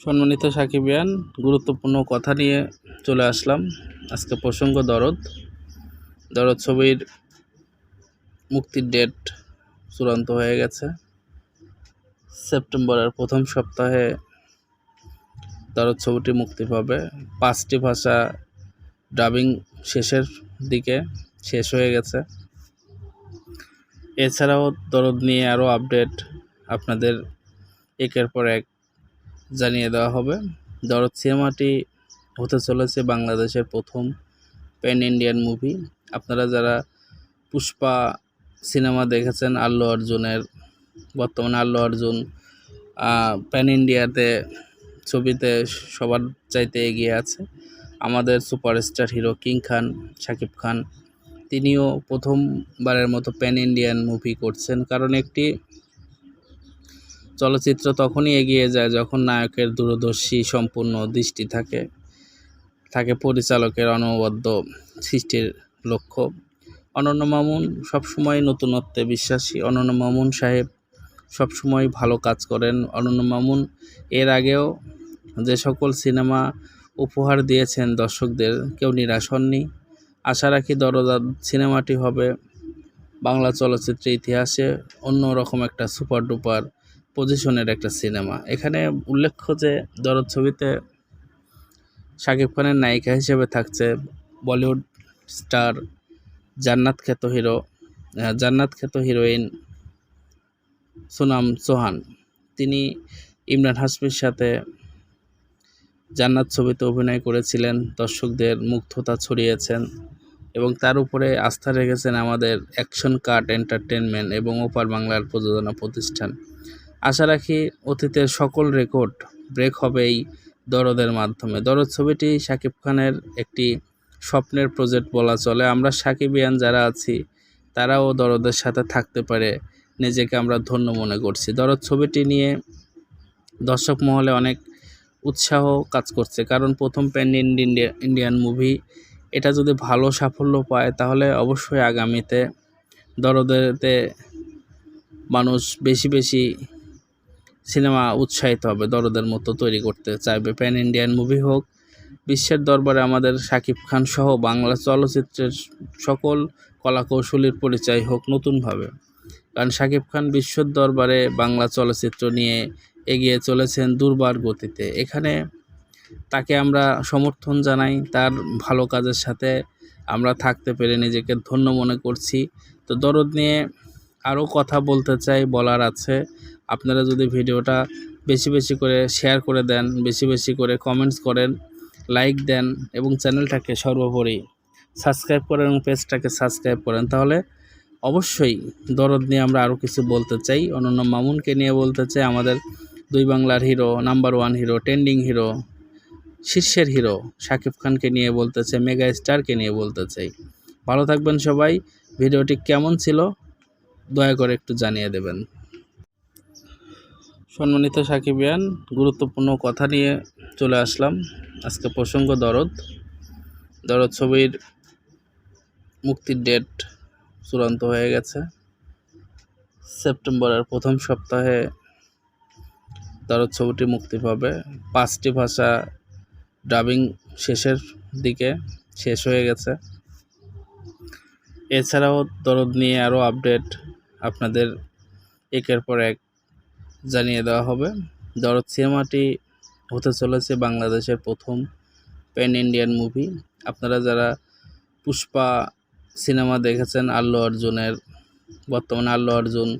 সম্মানিত সাকিবিয়ান গুরুত্বপূর্ণ কথা নিয়ে চলে আসলাম। আজকে প্রসঙ্গ দরদ। দরদ ছবির মুক্তির ডেট চূড়ান্ত হয়ে গেছে। সেপ্টেম্বরের প্রথম সপ্তাহে দরদ ছবিটি মুক্তি পাবে। পাঁচটি ভাষা ডাবিং শেষের দিকে শেষ হয়ে গেছে। এছাড়াও দরদ নিয়ে আরও আপডেট আপনাদের একের পর এক জানিয়ে দেওয়া হবে। দরদ সিনেমাটি হতে চলেছে বাংলাদেশের প্রথম প্যান ইন্ডিয়ান মুভি। আপনারা যারা পুষ্পা সিনেমা দেখেছেন, আল্লু অর্জুনের, বর্তমানে আল্লু অর্জুন প্যান ইন্ডিয়াতে ছবিতে সবার চাইতে এগিয়ে আছে। আমাদের superstar hero king Khan, Shakib Khan, তিনিও প্রথমবারের মতো প্যান ইন্ডিয়ান মুভি করছেন। কারণ একটি চলচ্চিত্র তখনই এগিয়ে যায় যখন নায়কের দূরদর্শী সম্পূর্ণ দৃষ্টি থাকে। থাকে পরিচালকের অনবদ্য সৃষ্টির লক্ষ্য। অনন্য মামুন সবসময় নতুনত্বে বিশ্বাসী। অনন্য মামুন সাহেব সবসময় ভালো কাজ করেন। অনন্য মামুন এর আগেও যে সকল সিনেমা উপহার দিয়েছেন দর্শকদের, কেউ নিরাশ হননি। আশা রাখি দরজা সিনেমাটি হবে বাংলা চলচ্চিত্রের ইতিহাসে অন্যরকম একটা সুপার ডুপার পজিশনের একটা সিনেমা এখানে উল্লেখ্য যে, দরদ ছবিতে শাকিব খানের নায়িকা হিসেবে থাকছে বলিউড স্টার জান্নাত খ্যাত হিরো জান্নাত খ্যাত হিরোইন সুনাম চৌহান তিনি ইমরান হাসমির সাথে জান্নাত ছবিতে অভিনয় করেছিলেন, দর্শকদের মুগ্ধতা ছড়িয়েছেন এবং তার উপরে আস্থা রেখেছেন আমাদের অ্যাকশন কার্ট এন্টারটেনমেন্ট এবং ওপার বাংলার প্রযোজনা প্রতিষ্ঠান। আশা রাখি অতীতের সকল রেকর্ড ব্রেক হবে এই দরদের মাধ্যমে। দরদ ছবিটি শাকিব খানের একটি স্বপ্নের প্রজেক্ট বলা চলে। আমরা সাকিবিয়ান যারা আছি, তারাও দরদের সাথে থাকতে পারে। নিজেকে আমরা ধন্য মনে করছি। দরদ ছবিটি নিয়ে দর্শক মহলে অনেক উৎসাহ কাজ করছে। কারণ প্রথম প্যান ইন্ডিয়া, ইন্ডিয়ান মুভি। এটা যদি ভালো সাফল্য পায়, তাহলে অবশ্যই আগামীতে দরদেতে মানুষ বেশি বেশি সিনেমা উৎসাহিত হবে, দরদের মতো তৈরি করতে চাইবে। প্যান ইন্ডিয়ান মুভি হোক, বিশ্বের দরবারে আমাদের শাকিব খান সহ বাংলা চলচ্চিত্রের সকল কলাকৌশলীর পরিচয় হোক নতুনভাবে। কারণ শাকিব খান বিশ্বর দরবারে বাংলা চলচ্চিত্র নিয়ে এগিয়ে চলেছেন দুর্বার গতিতে। এখানে তাকে আমরা সমর্থন জানাই, তার ভালো কাজের সাথে আমরা থাকতে পেরে নিজেকে ধন্য মনে করছি। তো দরদ নিয়ে আরও কথা বলতে চাই, বলার আছে। আপনারা যদি ভিডিওটা বেশি বেশি করে শেয়ার করে দেন, বেশি বেশি করে কমেন্টস করেন লাইক দেন এবং চ্যানেলটাকে সর্বোপরি সাবস্ক্রাইব করেন এবং পেজটাকে সাবস্ক্রাইব করেন, তাহলে অবশ্যই দরদ নিয়ে আমরা আরও কিছু বলতে চাই। অনন্য মামুনকে নিয়ে বলতে চাই, আমাদের দুই বাংলার hero number one hero trending hero শীর্ষের hero Shakib খানকে নিয়ে বলতে চাই মেগা স্টারকে নিয়ে বলতে চাই। ভালো থাকবেন সবাই, ভিডিওটি কেমন ছিল দয়া করে একটু জানিয়ে দেবেন। সম্মানিত সাকিবিয়ান, গুরুত্বপূর্ণ কথা নিয়ে চলে আসলাম। আজকে প্রসঙ্গ দরদ। দরদ ছবির মুক্তির ডেট চূড়ান্ত হয়ে গেছে। সেপ্টেম্বরের প্রথম সপ্তাহে দরদ ছবিটি মুক্তি পাবে। পাঁচটি ভাষা ডাবিং শেষের দিকে শেষ হয়ে গেছে। এছাড়াও দরদ নিয়ে আরও আপডেট আপনাদের একের পর এক জানিয়ে দেওয়া হবে। দরদ সিনেমাটি হতে চলেছে বাংলাদেশের প্রথম প্যান ইন্ডিয়ান মুভি। আপনারা যারা পুষ্পা সিনেমা দেখেছেন, আল্লু অর্জুনের, বর্তমানে আল্লু অর্জুন